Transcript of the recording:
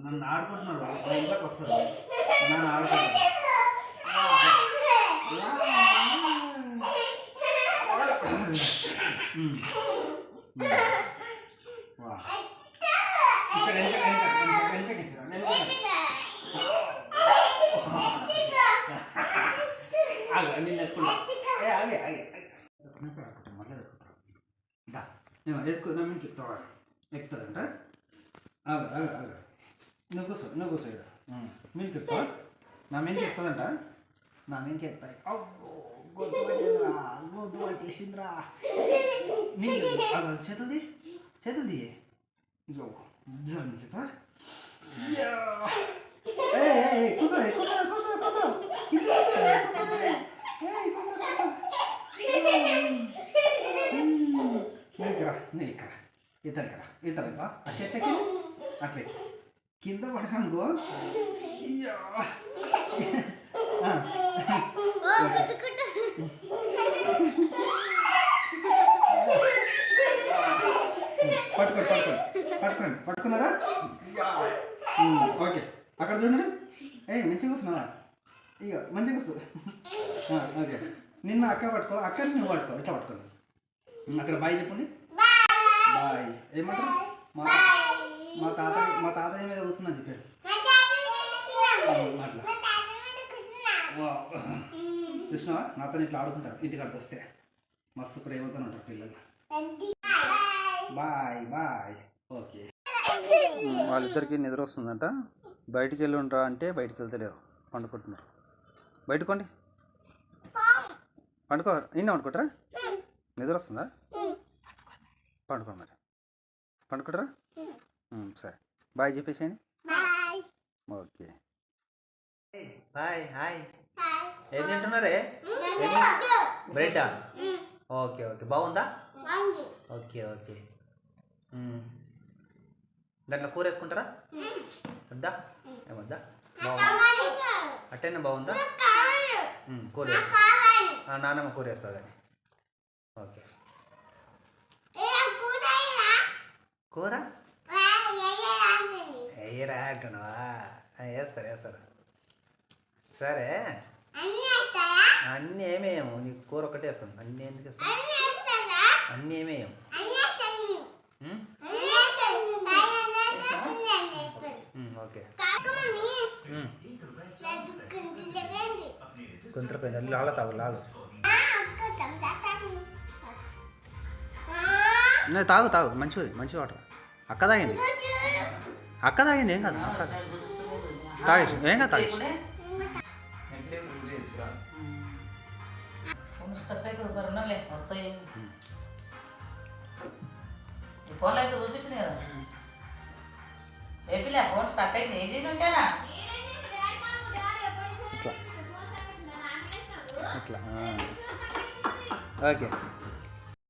నన్ను ఆడుకుంటున్నారు ఇంట్లోకి వస్తారు నన్ను ఆడుకుంటారు ఇక్కడ? వెనకకి. ఆగు నేను ఎత్తుకుంటా ఏ ఆగే ఆగే మళ్ళీ ఎత్తుకుంటా. నేను ఎత్తుకు నా మీదకి ఎక్కుతావా ఎక్కుతుందంట ఆగు ఆగు ఆగు. నువ్వు కూర్చో నువ్వు కూర్చో ఇక్కడ. మీదకి ఎక్కుతావా నా మీదకి ఎక్కుతుందంట నా ఎక్కుతాయి అబ్బో గొంతు పట్టేదిరా గొంతు పట్టేసిందిరా. ఆగు చేతులది. చేతులది. ఇగో జర ఏ, కూర్చో కూర్చో కూర్చో కూర్చో. కింద కూర్చో కూర్చో కూర్చో నువ్వు ఇక్కడ నువ్వు ఇక్కడ ఇద్దరు ఇక్కడ ఇద్దరు అట్లా ఎట్లకి అట్లే. కింద పడకనుకో. పట్టుకోండి పట్టుకోండి. పట్టుకోండి. పట్టుకున్నారా? ఓకే. అక్కడ చూడండి. ఏ మంచిగా కూర్చున్నావా? ఇక మంచిగా ఆ, ఓకే. నిన్న అక్క పట్టుకో అక్క నువ్వు పట్టుకో. ఇట్లా పట్టుకోండి. అక్కడ బాయ్ చెప్పండి. బాయ్. ఏమంటారు? మా మా తాత మా తాతయ్య మీద కూర్చున్నా చెప్పారు ఉమ్, అట్లా వావ్. చూసినావా? నాతో ఇట్లా ఆడుకుంటారు. ఇంటికాడికి వస్తే. మస్తు ప్రేమతో ఉంటారు పిల్లలు. Bye bye. ఓకే. వాళ్ళిద్దరికి నిద్ర వస్తుందంట. బయటికి వెళ్ళి ఉండరా అంటే బయటికి వెళ్తలేరు. పండుకుంటున్నారు బయటకోండి పండుకో. నిన్న పండుకుంటారా? నిద్ర వస్తుందా? పండుకో మరి. పండుకుంటారా? సరే. బాయ్ చెప్పేసేయండి. ఓకే. Bye hi. ఏం తింటున్నారే? బ్రెడ్డా ఓకే ఓకే. బాగుందా? Okay okay. దాంట్లో కూర వేసుకుంటారా? వద్దా? ఏమొద్దా బాగుందా? అట్టేనా బాగుందా? కూర నాన్నమ్మ కూర వేస్తుందని ఓకే. కూర? వేయరా అంటున్నావా వేస్తారు వేస్తారు సరే అన్నీ ఏమేయము నీకు కూర ఒకటే వేస్తాం అన్నీ ఎందుకు వేస్తాం అన్నీ ఏమేయం ఓకే. గుంతరపోయింది లాల తాగు లాలు తాగు తాగు మంచిది మంచి వాటర్ అక్క తాగింది అక్క తాగింది ఏం కాదు అక్క తాగేసి ఏం కాదు తాగేసి ఫోన్ స్టక్ అయితే వస్తాయి ఈ ఫోన్లో అయితే చూపించింది కదా ఏపీలే ఫోన్ స్టక్ అయింది ఏం చేసి ఓకే